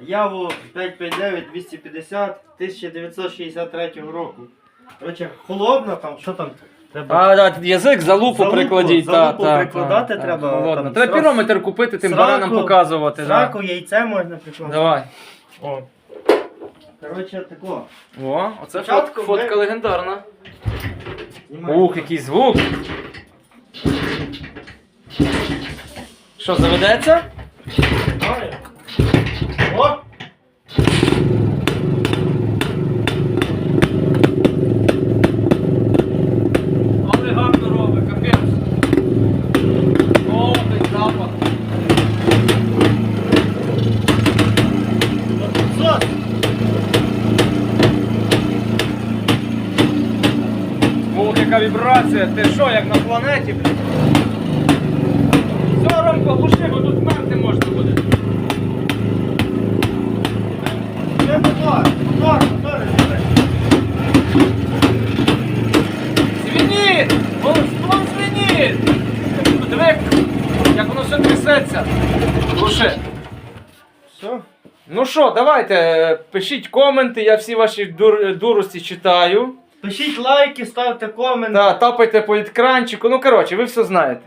Яву 559 250 1963 року. Короче, холодно там, що там? Треба А, да, язик за лупу, прикладіть. та, лупу та, прикладати та, треба, та, там, Треба сраку- пірометр купити, тим сраку- баранам показувати. Да. Сраку, яйце можна прикладати. Давай. О. Короче, тако. О, оце Спочатку фот- фотка ми- легендарна. Знімай. Ух, який звук. Що, заведеться? Ух, яка вібрація. Ти що, як на планеті, блін? Все, Ромко, глуши, бо тут мерти можна буде. Це мотор! Мотор, мотор. Звініть! Волоство звініть! Диви, як- як воно все трясеться. Глуши. Все? Ну що, давайте, е, пишіть коменти, я всі ваші дур, дурості читаю. Пишіть лайки, ставте коменти. Та, тапайте по екранчику. Ну, коротше, ви все знаєте.